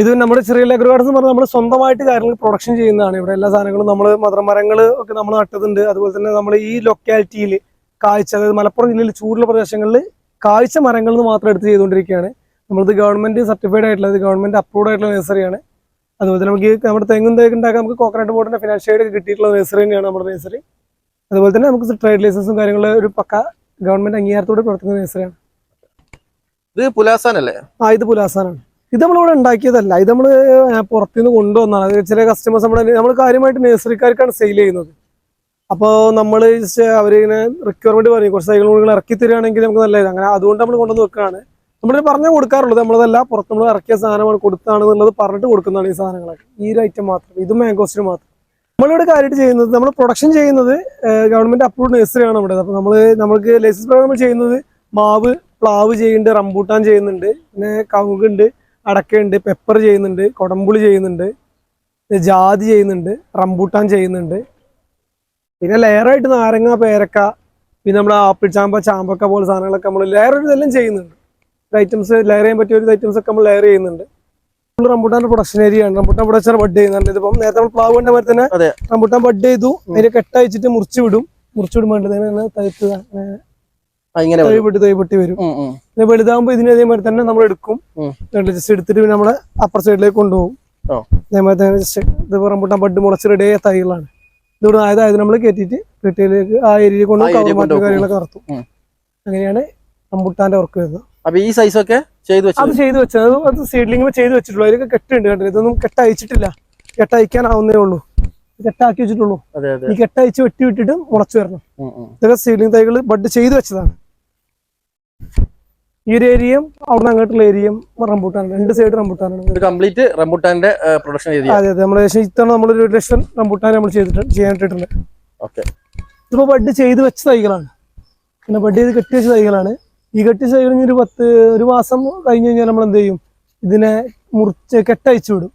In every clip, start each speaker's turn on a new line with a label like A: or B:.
A: ഇത് നമ്മുടെ ചെറിയ ലഗർ ഗാർഡൻസ് എന്ന് പറഞ്ഞാൽ നമ്മൾ സ്വന്തമായിട്ട് കാര്യങ്ങൾ പ്രൊഡക്ഷൻ ചെയ്യുന്നതാണ്. ഇവിടെ എല്ലാ സാധനങ്ങളും നമ്മൾ മധുരമരങ്ങൾ ഒക്കെ നമ്മൾ നട്ടതുണ്ട് അതുപോലെ തന്നെ നമ്മൾ ഈ ലൊക്കാലിറ്റിയിൽ കാഴ്ച അതായത് മലപ്പുറം ജില്ലയിൽ ചൂടുള്ള പ്രദേശങ്ങളിൽ കാഴ്ച മരങ്ങളിൽ നിന്ന് മാത്രം എടുത്ത് ചെയ്തുകൊണ്ടിരിക്കുകയാണ്. നമ്മളിത് ഗവൺമെന്റ് സർട്ടിഫൈഡ് ആയിട്ടുള്ളത് ഗവൺമെന്റ് അപ്രൂവ് ആയിട്ടുള്ള നഴ്സറിയാണ് അതുപോലെ തന്നെ നമുക്ക് നമ്മുടെ തെങ്ങും തേക്ക് ഉണ്ടാക്കാൻ നമുക്ക് കോക്കനട്ട് ബോർഡിന്റെ ഫിനാൻഷ്യൽ എയ്ഡ് കിട്ടിയിട്ടുള്ള നഴ്സറി തന്നെയാണ് നമ്മുടെ നഴ്സറി അതുപോലെ തന്നെ നമുക്ക് ട്രേഡ് ലൈസൻസും കാര്യങ്ങളും ഒരു പക്ക ഗവൺമെന്റ് അംഗീകാരത്തോടെ പ്രവർത്തിക്കുന്ന നഴ്സറിയാണ്
B: ഇത് പുലാസാനല്ലേ?
A: ആ ഇത് പുലാസാനാണ്. ഇത് നമ്മളിവിടെ ഉണ്ടാക്കിയതല്ല. ഇത് നമ്മൾ പുറത്തുനിന്ന് കൊണ്ടുവന്നതാണ് അത് ചില കസ്റ്റമേഴ്സ് നമ്മുടെ നമ്മൾ കാര്യമായിട്ട് നഴ്സറിക്കാർക്കാണ് സെയിൽ ചെയ്യുന്നത്. അപ്പോൾ നമ്മൾ അവരിങ്ങനെ റിക്വയർമെന്റ് പറയും. കുറച്ച് സൈക്കിൾ കൂടി ഇറക്കി തരികയാണെങ്കിൽ നമുക്ക് നല്ലത്. അങ്ങനെ അതുകൊണ്ട് നമ്മൾ കൊണ്ടുവന്ന് വെക്കുകയാണ് നമ്മൾ പറഞ്ഞാൽ കൊടുക്കാറുള്ളൂ നമ്മളതല്ല പുറത്ത് നമ്മൾ ഇറക്കിയ സാധനമാണ് കൊടുത്താണ് എന്നുള്ളത് പറഞ്ഞിട്ട് കൊടുക്കുന്നതാണ് ഈ സാധനങ്ങളൊക്കെ. ഈ ഒരു ഐറ്റം മാത്രം. ഇത് മാംഗോസ്റ്റിന് മാത്രം. നമ്മളിവിടെ കാര്യമായിട്ട് ചെയ്യുന്നത് നമ്മൾ പ്രൊഡക്ഷൻ ചെയ്യുന്നത് ഗവൺമെന്റ് അപ്രൂവ്ഡ് നഴ്സറിയാണ് നമ്മുടെ അപ്പോൾ നമ്മൾ നമുക്ക് ലൈസൻസ് പ്രകാരം നമ്മൾ ചെയ്യുന്നത് മാവ് പ്ലാവ് ചെയ്യുന്നുണ്ട് റംബൂട്ടാൻ ചെയ്യുന്നുണ്ട് പിന്നെ കവുങ്ങുണ്ട് അടക്കയുണ്ട് പെപ്പർ ചെയ്യുന്നുണ്ട് കൊടമ്പുളി ചെയ്യുന്നുണ്ട് ജാതി ചെയ്യുന്നുണ്ട് റംബൂട്ടാൻ ചെയ്യുന്നുണ്ട്. പിന്നെ ലെയറായിട്ട് നാരങ്ങ പേരക്ക പിന്നെ നമ്മൾ ആപ്പിൾ ചാമ്പ ചാമ്പക്ക പോലെ സാധനങ്ങളൊക്കെ നമ്മൾ ലെയർ ഇതെല്ലാം ചെയ്യുന്നുണ്ട്. ഐറ്റംസ് ലെയർ ചെയ്യാൻ പറ്റിയ ഒരു ഐറ്റംസ് ഒക്കെ നമ്മൾ ലെയർ ചെയ്യുന്നുണ്ട്. റംബൂട്ടാൻ പ്രൊഡക്ഷൻ ഏരിയയാണ് ആണ്. റംബൂട്ടാൻ പ്രൊഡക്ഷൻ ബഡ് ചെയ്യുന്നുണ്ട് ഇതിപ്പം നേരത്തെ നമ്മൾ പ്ലാവ് കണ്ട പോലെ തന്നെ റംബൂട്ടാൻ ബഡ് ചെയ്തു. അതിന് കെട്ടയച്ചിട്ട് മുറിച്ച് വിടും. മുറിച്ച് വിടുമ്പോൾ തന്നെ
B: ആ, ഇങ്ങനെ
A: തൈപൊട്ടി
B: വരും.
A: പൊട്ടി വരും. പിന്നെ വലുതാകുമ്പോ ഇതിന് അതേമാതിരി തന്നെ നമ്മൾ എടുക്കും. ജസ്റ്റ് എടുത്തിട്ട് പിന്നെ നമ്മളെ അപ്പർ സൈഡിലേക്ക് കൊണ്ടുപോകും. അതേമാതിരി തന്നെ ജസ്റ്റ് ഇത് റംബൂട്ടാൻ ബഡ് മുളച്ച് റെഡി ആയ തൈകളാണ്. ഇതിവിടെ ആയതായത് നമ്മൾ കയറ്റിയിട്ട് കെട്ടിയിലേക്ക് ആ ഏരിയയിൽ കൊണ്ട് കവർ. കാര്യങ്ങളൊക്കെ നടത്തും. അങ്ങനെയാണ് റംബൂട്ടാന്റെ വർക്ക് വരുന്നത്.
B: അപ്പൊ ഈ സൈസ് ഒക്കെ ചെയ്തു
A: അത് ചെയ്തു വെച്ചത്. അത് അത് സീഡ്ലിംഗ് ചെയ്ത് വെച്ചിട്ടുള്ളൂ. അതിലൊക്കെ കെട്ടുണ്ട് കണ്ടില്ല? ഇതൊന്നും കെട്ടയച്ചിട്ടില്ല കെട്ടയക്കാനാവുന്നേ ഉള്ളൂ. കെട്ടാക്കി വെച്ചിട്ടുള്ളൂ. ഈ കെട്ടയച്ച് വെട്ടി വിട്ടിട്ട് മുളച്ചു വരണം. ഇതൊക്കെ സീലിംഗ് തൈകൾ ബഡ് ചെയ്ത് വെച്ചതാണ്. ഈ ഒരു ഏരിയയും അവിടെ അങ്ങോട്ടുള്ള ഏരിയയും റംബൂട്ടാണ് രണ്ട് സൈഡ് റംബൂട്ടാനാണ്
B: കംപ്ലീറ്റ് റംബുട്ടാന്റെ പ്രൊഡക്ഷൻ
A: അതെ അതെ. നമ്മൾ ഇത്തവണ നമ്മൾ ഒരു ലക്ഷം റംബൂട്ടാൻ നമ്മൾ ചെയ്തിട്ടുണ്ട് ചെയ്യാനിട്ടിട്ടുണ്ട്.
B: ഓക്കെ.
A: ഇതിപ്പോ ബഡ് ചെയ്ത് വെച്ച തൈകളാണ്. പിന്നെ ബഡ് ചെയ്ത് കെട്ടി വെച്ച തൈകളാണ്. ഈ കെട്ടി വെച്ച തൈകൾ ഒരു പത്ത് ഒരു മാസം കഴിഞ്ഞ് കഴിഞ്ഞാൽ നമ്മൾ എന്ത് ചെയ്യും? ഇതിനെ മുറിച്ച് കെട്ടയച്ചു വിടും.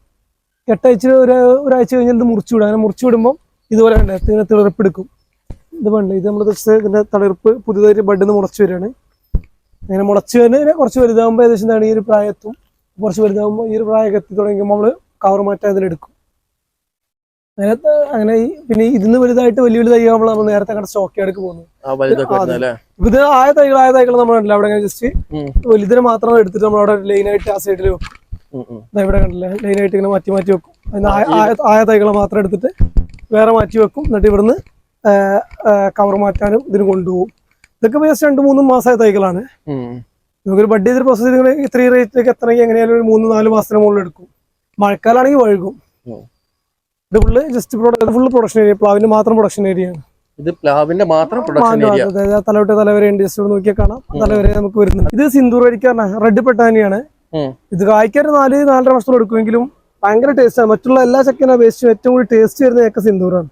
A: കെട്ടയച്ച് ഒരു ഒരാഴ്ച കഴിഞ്ഞാൽ ഇത് മുറിച്ചു വിടും. അങ്ങനെ മുറിച്ചു വിടുമ്പോൾ ഇതുപോലെ തന്നെ തിളർപ്പ് എടുക്കും. ഇത് വേണ്ട ഇത് നമ്മൾ ജസ്റ്റ് ഇതിന്റെ തളിർപ്പ് പുതിയതായിട്ട് ബഡിൽ നിന്ന് മുളച്ചു വരികയാണ്. അങ്ങനെ മുളച്ചു വരുന്ന കുറച്ച് വലുതാകുമ്പോൾ ഏകദേശം എന്താണ് ഈ ഒരു പ്രായത്തും കുറച്ച് വലുതാകുമ്പോൾ ഈ ഒരു പ്രായമൊക്കെ എത്തി തുടങ്ങുമ്പോൾ നമ്മൾ കവർ മാറ്റാൻ അതിലെടുക്കും അങ്ങനെ അങ്ങനെ ഈ പിന്നെ ഇതിന്ന് വലുതായിട്ട് വലിയ വലിയ തൈകൾ നമ്മൾ നേരത്തെ കണ്ട സ്റ്റോക്ക് എടുക്ക് പോകുന്നു ഇത് ആയ തൈകൾ ആയ തൈകൾ നമ്മളുണ്ടല്ലോ അവിടെ ജസ്റ്റ് വലുതിനെ മാത്രം എടുത്തിട്ട് നമ്മൾ അവിടെ ലൈനായിട്ട് ആ സൈഡിൽ വെക്കും. ഇവിടെ കണ്ടില്ലേ? ലൈനായിട്ട് ഇങ്ങനെ മാറ്റി മാറ്റി വെക്കും. ആയ- തൈകളെ മാത്രം എടുത്തിട്ട് വേറെ മാറ്റി വെക്കും. എന്നിട്ട് ഇവിടുന്ന് കവർ മാറ്റാനും ഇതിന് കൊണ്ടുപോകും. ഇതൊക്കെ ജസ്റ്റ് രണ്ട് മൂന്ന് മാസമായ തൈകളാണ്. നമുക്കൊരു ബഡ് ചെയ്തൊരു പ്രോസസ് ചെയ്ത് ഇത്രയും റേറ്റിലേക്ക് എത്തണമെങ്കിൽ എങ്ങനെയാലും ഒരു മൂന്ന് നാല് മാസത്തിന് മുകളിൽ എടുക്കും. മഴക്കാലാണെങ്കിൽ വഴുകും. ഇത് full just full production area പ്ലാവിന്റെ മാത്രം പ്രൊഡക്ഷൻ ഏരിയ ആണ്.
B: ഇത് പ്ലാവിന്റെ മാത്രം പ്രൊഡക്ഷൻ ഏരിയ
A: തലവിട്ട് തലവരെ ഉണ്ട് ജസ്റ്റ് നോക്കിയാൽ കാണാം. തലവരെ നമുക്ക് വരുന്നുണ്ട്. ഇത് സിന്ദൂർ വരിക്കാരനാണ് റെഡ് പെട്ടാനിയാണ്. ഇത് കായ്ക്കാൻ നാല് നാലര വർഷം എടുക്കുമെങ്കിലും ഭയങ്കര ടേസ്റ്റ് ആണ്. മറ്റുള്ള എല്ലാ ചക്കനെ അപേക്ഷിച്ചും ഏറ്റവും കൂടുതൽ ടേസ്റ്റ് വരുന്ന ചക്ക സിന്ദൂറാണ്.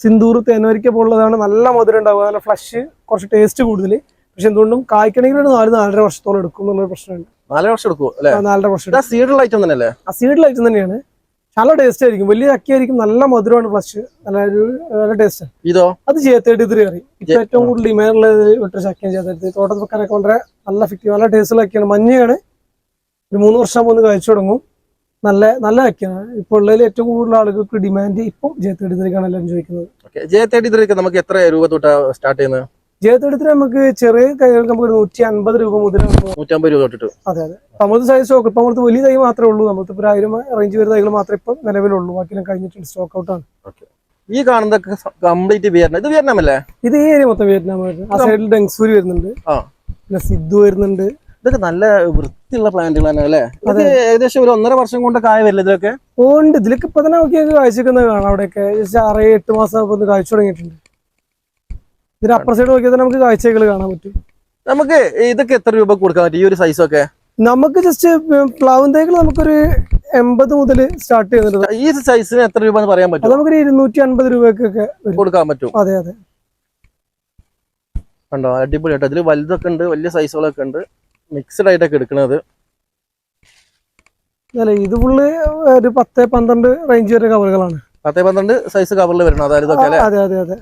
A: സിന്ദൂർ തേനോരിക്ക പോലുള്ളതാണ്. നല്ല മധുരം ഉണ്ടാവുക നല്ല ഫ്ലഷ് കുറച്ച് ടേസ്റ്റ് കൂടുതൽ പക്ഷെ എന്തുകൊണ്ടും കായ്ക്കണമെങ്കിൽ ഒരു നാല് നാലര വർഷത്തോളം എടുക്കും എന്നുള്ളൊരു പ്രശ്നമുണ്ട്.
B: നാലര വർഷം എടുക്കും
A: നാലര വർഷം
B: സീഡുള്ള ഐറ്റം തന്നെ അല്ലേ
A: ആ സീഡിൽ ഐറ്റം തന്നെയാണ്. നല്ല ടേസ്റ്റ് ആയിരിക്കും. വലിയ ചക്കയായിരിക്കും നല്ല മധുരമാണ് ഫ്ലഷ് നല്ല ഒരു നല്ല ടേസ്റ്റ്
B: ഇതോ?
A: അത് ചേത്തേട്ട് ഇത് കയറി ഇപ്പൊ ഏറ്റവും കൂടുതൽ ഡിമാൻഡുള്ള വിട്ട ചക്കയും ചേത്തേട്ട് തോട്ടത്തിൽ വെക്കാനൊക്കെ വളരെ നല്ല ഫിറ്റി നല്ല ടേസ്റ്റുള്ളൊക്കെയാണ് മഞ്ഞയാണ്. ഒരു മൂന്ന് വർഷം മുന്നേ കഴിച്ചു തുടങ്ങും. നല്ല നല്ല ആക്കിയാണ് ഇപ്പോൾ ഉള്ളതിൽ ഏറ്റവും കൂടുതൽ ആളുകൾക്ക് ഡിമാൻഡ് ഇപ്പം ജയത്തെടുത്തിലേക്കാണ് എല്ലാവരും ചോദിക്കുന്നത്.
B: ഓക്കെ ജെ നമുക്ക് എത്ര രൂപ തൊട്ടാ സ്റ്റാർട്ട് ചെയ്യുന്നത്
A: ജയത്തെടുത്തിൽ നമുക്ക് ചെറിയ കൈകൾക്ക് നമുക്ക് നൂറ്റി അൻപത് രൂപ മുതൽ
B: നൂറ്റമ്പത് രൂപ തൊട്ടിട്ട്.
A: അതെ അതെ. നമ്മളത് സൈസ് സ്റ്റോക്ക് ഇപ്പം നമ്മളത് വലിയ തൈ മാത്രമേ ഉള്ളൂ. നമുക്ക് ഇപ്പോൾ ഒരു ആയിരം റേഞ്ച് വരുന്ന തൈകൾ മാത്രമേ ഇപ്പം നിലവിലുള്ളൂ. ബാക്കിയെല്ലാം കഴിഞ്ഞിട്ടുണ്ട് സ്റ്റോക്ക് ഔട്ടാണ്
B: ഈ കാണുന്നതൊക്കെ കംപ്ലീറ്റ് വിയറ്റ്നാം. ഇത് വിയറ്റ്നാം അല്ലേ
A: ഇത് ഈ ഏരിയ മൊത്തം വിയറ്റ്നാം ആ സൈഡിൽ ഡെങ്സൂരി വരുന്നുണ്ട്.
B: ആ.
A: പിന്നെ സിദ്ധു വരുന്നുണ്ട്.
B: ഇതൊക്കെ നല്ല വൃത്തിയുള്ള പ്ലാന്റുകൾ തന്നെ അല്ലേ? അത്. ഏകദേശം ഒരു ഒന്നര വർഷം കൊണ്ട് കായ വരില്ല ഇതിലൊക്കെ
A: ഉണ്ട്. ഇതിലൊക്കെ ഇപ്പൊ തന്നെ നോക്കി കാഴ്ചക്കുന്നത് കാണാം അവിടെയൊക്കെ. ആറ് എട്ട് മാസം കാഴ്ച തുടങ്ങിയിട്ടുണ്ട്. ഇതിന് അപ്പുറ സൈഡ് നോക്കിയാൽ തന്നെ നമുക്ക് കാഴ്ചകൾ കാണാൻ പറ്റും.
B: നമുക്ക് ഇതൊക്കെ എത്ര രൂപ കൊടുക്കാൻ പറ്റും? ഈ ഒരു സൈസ് ഒക്കെ?
A: നമുക്ക് ജസ്റ്റ് പ്ലാവും തൈകൾ നമുക്കൊരു എൺപത് മുതൽ സ്റ്റാർട്ട് ചെയ്യുന്നുണ്ട്.
B: ഈ സൈസിന് എത്ര രൂപ പറയാൻ പറ്റും?
A: നമുക്കൊരു ഇരുന്നൂറ്റി അൻപത് രൂപക്കൊക്കെ
B: കൊടുക്കാൻ പറ്റും.
A: അതെ അതെ.
B: കണ്ടോ? അടിപൊളി അതിൽ വലുതൊക്കെ ഉണ്ട് വലിയ സൈസുകളൊക്കെ ഉണ്ട്. മിക്സഡ് ആയിട്ടൊക്കെ എടുക്കുന്നത്
A: അല്ല ഇത് ഫുള്ള് ഒരു പത്ത് പന്ത്രണ്ട് റേഞ്ച് വരെ കവറുകളാണ്.
B: പത്ത് പന്ത്രണ്ട് സൈസ് കവറിൽ വരണം അതായത്
A: അതെ അതെ അതെ.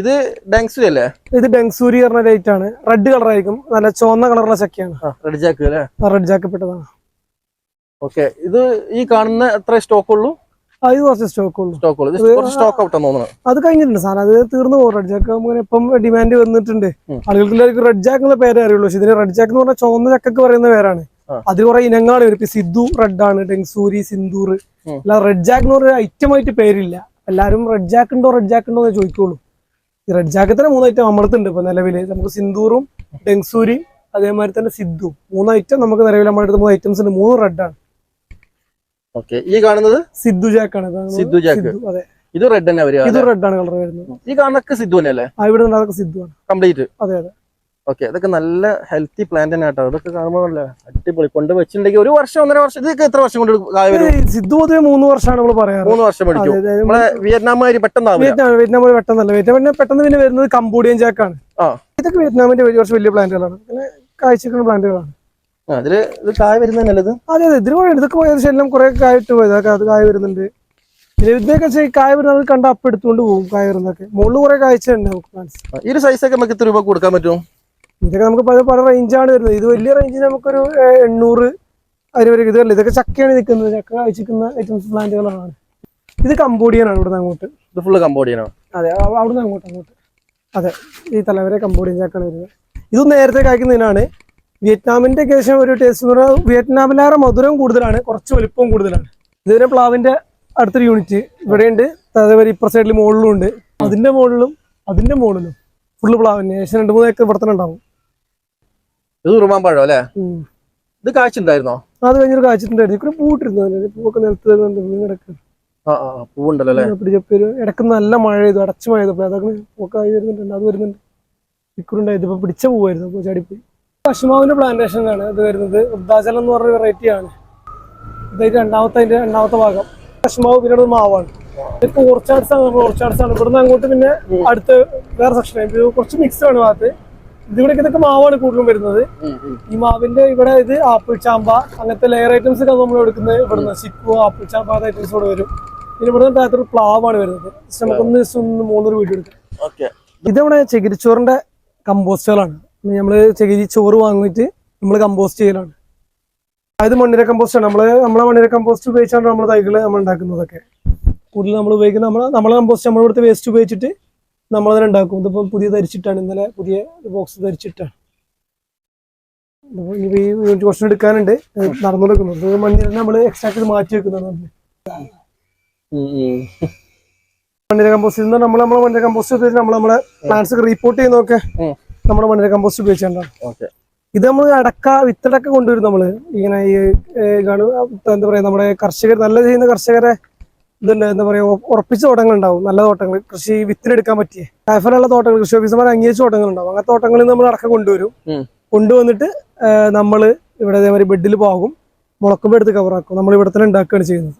B: ഇത് ഡെങ്സൂരി അല്ലേ?
A: ഇത് ഡെങ്സൂരി പറഞ്ഞ ലൈറ്റ് ആണ്. റെഡ് കളർ ആയിരിക്കും. നല്ല ചുവന്ന കളറുള്ള ചക്കയാണ്.
B: റെഡ് ജാക്ക് അല്ലേ?
A: റെഡ് ജാക്കപ്പെട്ടതാണ്
B: ഓക്കെ ഇത് ഈ കാണുന്ന എത്ര സ്റ്റോക്ക് ഉള്ളൂ?
A: ഇത് കുറച്ച് സ്റ്റോക്ക് ഉള്ളു.
B: സ്റ്റോക്ക് ഉള്ളൂ. ഇത് കുറച്ച് സ്റ്റോക്ക് ഔട്ടാന്ന് തോന്നുന്നത്
A: അത് കഴിഞ്ഞിട്ടുണ്ട് സാധനം. അത് തീർന്നു പോകും. റെഡ് ജാക്ക് അങ്ങനെ ഇപ്പം ഡിമാൻഡ് വന്നിട്ടുണ്ട്. ആളുകൾക്ക് എല്ലാവർക്കും റെഡ് ജാക്ക് എന്ന പേരേ അറിയുള്ളൂ. പക്ഷെ ഇതിന് റെഡ് ജാക്ക് എന്ന് പറഞ്ഞാൽ ചുവന്ന ചക്കക്ക് പറയുന്ന പേരാണ്.
B: അത്
A: അതിൽ കുറെ ഇനങ്ങളാണ് വരും ഇപ്പൊ സിദ്ധു റെഡ് ആണ് ഡെങ്സൂരി സിന്ദൂർ. അല്ല റെഡ് ജാക്ക് എന്ന് പറഞ്ഞ ഐറ്റം ആയിട്ട് പേരില്ല. എല്ലാവരും റെഡ് ജാക്ക് ഉണ്ടോ റെഡ് ജാക്ക് ഉണ്ടോ എന്ന് ചോദിക്കുള്ളൂ. ഈ റെഡ് ജാക്ക് തന്നെ മൂന്ന് ഐറ്റം നമ്മളടുത്തുണ്ട് ഇപ്പൊ നിലവിൽ നമുക്ക് സിന്ദൂറും ടെങ്സൂരി അതേമാതിരി തന്നെ സിദ്ധു മൂന്ന് ഐറ്റം നമുക്ക് നിലവിൽ നമ്മുടെ അടുത്ത് മൂന്ന് ഐറ്റംസ് ഉണ്ട്. മൂന്ന് റെഡ് ആണ്.
B: ഓക്കെ. ഈ കാണുന്നത്?
A: സിദ്ധു ജാക്ക് ആണ്
B: സിദ്ധു ജാക്ക്.
A: അതെ.
B: ഇത് റെഡ് തന്നെ വരിക
A: ഇത് റെഡ് ആണ് കളർ വരുന്നത്.
B: ഈ കാണുന്നൊക്കെ സിദ്ധു തന്നെ അല്ലേ
A: ഇവിടെ അതൊക്കെ സിദ്ധു ആണ്.
B: കംപ്ലീറ്റ്
A: അതെ അതെ.
B: ഓക്കെ. അതൊക്കെ നല്ല ഹെൽത്തി പ്ലാന്റ് തന്നെ കേട്ടോ. അതൊക്കെ കാണുമ്പോൾ നല്ല അടിപൊളി. കൊണ്ട് വെച്ചിട്ടുണ്ടെങ്കിൽ ഒരു വർഷം ഒന്നര വർഷം ഇതൊക്കെ എത്ര വർഷം കൊണ്ട്
A: സിദ്ധു പൊതുവെ മൂന്ന് വർഷമാണ് നമ്മൾ പറയാറ്.
B: മൂന്ന് വർഷം
A: പഠിക്കും.
B: നമ്മളെ വിയറ്റ്നാമാര് പെട്ടെന്നാവില്ല
A: വിയറ്റ്നാം വിയറ്റ്നാം പെട്ടെന്നല്ല. വിയറ്റ്നാം പെട്ടെന്ന് പിന്നെ വരുന്നത് കംബോഡിയൻ ജാക്കാണ്. ഇതൊക്കെ വിയറ്റ്നാമിന്റെ ഒരു വർഷം വലിയ പ്ലാന്റുകളാണ് കാഴ്ചക്കുന്ന പ്ലാന്റുകളാണ്
B: ആ, ഇതിൽ ഇത് കായ വരുന്നതല്ലേ ഇത്?
A: അതെ അതെ ഇതിന് കുറെ ഇതൊക്കെ പോയത് ശല്യം കുറെ കായിട്ട് പോയത് അത് കായ വരുന്നുണ്ട്. പിന്നെ ഇതിനൊക്കെ കായ വരുന്നത് കണ്ട അപ്പം എടുത്തുകൊണ്ട് പോകും കായ വരുന്നതൊക്കെ. മുകളിൽ കുറെ കാഴ്ചയുണ്ട് നമുക്ക്
B: ഈ ഒരു സൈസൊക്കെ നമുക്ക് എത്ര രൂപ കൊടുക്കാൻ പറ്റും?
A: ഇതൊക്കെ നമുക്ക് പല പല റേഞ്ചാണ് വരുന്നത്. ഇത് വലിയ റേഞ്ചിന് നമുക്കൊരു എണ്ണൂറ് അതിന് വരെ ഇതല്ല ഇതൊക്കെ ചക്കയാണ് നിൽക്കുന്നത്. ചക്ക കഴിച്ചിരിക്കുന്ന ഐറ്റംസ് പ്ലാന്റുകളാണ്. ഇത് ആണ് ഇവിടുന്ന് അങ്ങോട്ട്.
B: ഇത് ഫുള്ള് കമ്പോഡിയനോ
A: അതെ അവ- അവിടുന്ന് അങ്ങോട്ട് അങ്ങോട്ട്. അതെ ഈ തലവരെ കംബോഡിയൻ ചക്കാണ് വരുന്നത്. ഇത് നേരത്തെ കഴിക്കുന്നതിനാണ് വിയറ്റ്നാമിന്റെ ഏകദേശം ഒരു ടേസ്റ്റ് എന്ന് പറഞ്ഞാൽ വിയറ്റ്നാമിലേറെ മധുരം കൂടുതലാണ് കുറച്ച് വലിപ്പവും കൂടുതലാണ്. ഇതുവരെ പ്ലാവിന്റെ അടുത്തൊരു യൂണിറ്റ് ഇവിടെയുണ്ട്. അതേപോലെ ഇപ്പുറ സൈഡിൽ മുകളിലും ഉണ്ട്. അതിന്റെ മുകളിലും അതിന്റെ മുകളിലും ഫുള്ള് പ്ലാവിന് ഏകദേശം രണ്ട് മൂന്ന് ഏക്കർ ഇവിടെ തന്നെ ഉണ്ടാവും.
B: ഇത് ഉറുമാൻ പഴം അല്ലേ? ഇത് കാഴ്ചണ്ടായിരുന്നോ
A: അത് കഴിഞ്ഞൊരു കാഴ്ചണ്ടായിരുന്നു ഇവിടെ പൂട്ടിരുന്നു. പൂവൊക്കെ നിലത്ത്
B: പൂവുണ്ടല്ലോ അല്ലേ?
A: ഇടയ്ക്ക് നല്ല മഴ ചെയ്തു അടച്ചു മഴ ചെയ്തപ്പോ അതൊക്കെ പൂക്കായി വരുന്നുണ്ട്. അത് വരുന്നുണ്ട്. ഇക്കുറുണ്ടായത് ഇപ്പൊ പിടിച്ച പൂവായിരുന്നു. ചാടിപ്പോയി. പശുമാവിന്റെ പ്ലാന്റേഷനാണ് ഇത് വരുന്നത്. വൃദ്ധാചലം എന്ന് പറഞ്ഞ വെറൈറ്റി ആണ്. ഇതായിട്ട് രണ്ടാമത്തെ അതിന്റെ രണ്ടാമത്തെ ഭാഗം. പശുമാവ് പിന്നീട് മാവാണ്. ഇപ്പൊ ഓർച്ചാർഡ്സ് ആണ് ഓർച്ചാർഡ്സ് ആണ്. ഇവിടുന്ന് അങ്ങോട്ട് പിന്നെ അടുത്ത് വേറെ സെക്ഷൻ ഇത് കുറച്ച് മിക്സ് ആണ് ഭാഗത്ത് ഇതിവിടെ ഇതൊക്കെ മാവാണ് കൂടുതലും വരുന്നത്. ഈ മാവിന്റെ ഇവിടെ ഇത് ആപ്പിൾ ചാമ്പ അങ്ങനത്തെ ലെയർ ഐറ്റംസ് ഒക്കെ നമ്മൾ എടുക്കുന്നത് ഇവിടുന്ന്. സിക്കു ആപ്പിൾ ചാമ്പ ഐറ്റംസ് ഇവിടെ വരും. പിന്നെ ഇവിടുന്ന് താഴത്തൊരു പ്ലാവാണ് വരുന്നത്. നമുക്കൊന്ന് ദിവസം ഒന്ന് മൂന്നൊരു വീഡിയോ എടുക്കാം. ഇതവിടെ? ചകിരിച്ചോറിന്റെ കമ്പോസ്റ്റുകളാണ് നമ്മൾ ചകിരി ചോറ് വാങ്ങിയിട്ട് നമ്മൾ കമ്പോസ്റ്റ് ചെയ്യലാണ്. അതായത് മണ്ണിര കമ്പോസ്റ്റ് ആണ്. നമ്മൾ നമ്മളെ മണ്ണിര കമ്പോസ്റ്റ് ഉപയോഗിച്ചാണ് നമ്മൾ തൈകൾ നമ്മൾ ഉണ്ടാക്കുന്നതൊക്കെ. കൂടുതൽ നമ്മൾ ഉപയോഗിക്കുന്ന നമ്മളെ നമ്മളെ കമ്പോസ്റ്റ് നമ്മൾ ഇവിടുത്തെ വേസ്റ്റ് ഉപയോഗിച്ചിട്ട് നമ്മൾ തന്നെ ഉണ്ടാക്കും. ഇതിപ്പോൾ പുതിയ ധരിച്ചിട്ടാണ്. ഇന്നലെ പുതിയ ബോക്സ് ധരിച്ചിട്ടാണ്. ഈ ക്വസ്റ്റൻ എടുക്കാനുണ്ട്. നടന്നുകൊടുക്കുന്നു ഇത് മണ്ണിര നമ്മൾ എക്സ്ട്രാക്ട് മാറ്റി വെക്കുന്നതാണ് മണ്ണിര കമ്പോസ്റ്റ് നമ്മൾ നമ്മളെ മണ്ണിര കമ്പോസ്റ്റ് നമ്മൾ നമ്മളെ പ്ലാന്റ്സ് റിപ്പോർട്ട് ചെയ്യുന്നതൊക്കെ. നമ്മുടെ മണ്ണിര കമ്പോസ്റ്റ് ഉപയോഗിച്ചാണ്ടാണ്
B: ഓക്കെ.
A: ഇത് നമ്മൾ അടക്ക വിത്തടക്ക കൊണ്ടുവരും നമ്മൾ ഇങ്ങനെ ഈ എന്താ പറയാ നമ്മുടെ കർഷകർ നല്ല ചെയ്യുന്ന കർഷകരെ ഇതുണ്ട് എന്താ പറയാ ഉറ- ഉറപ്പിച്ച തോട്ടങ്ങൾ ഉണ്ടാവും. നല്ല തോട്ടങ്ങൾ കൃഷി വിത്തിനെടുക്കാൻ പറ്റിയ. കായഫലുള്ള തോട്ടങ്ങൾ കൃഷി ഓഫീസർമാർ അംഗീകരിച്ച തോട്ടങ്ങൾ ഉണ്ടാവും. അങ്ങനത്തെ തോട്ടങ്ങളിൽ നമ്മൾ അടക്ക കൊണ്ടുവരും. കൊണ്ടുവന്നിട്ട് നമ്മൾ ഇവിടെ അതേമാതിരി ബെഡിൽ പോകും മുളക്കുമ്പോൾ എടുത്ത് കവറാക്കും നമ്മൾ ഇവിടെ തന്നെ ഉണ്ടാക്കുകയാണ് ചെയ്യുന്നത്.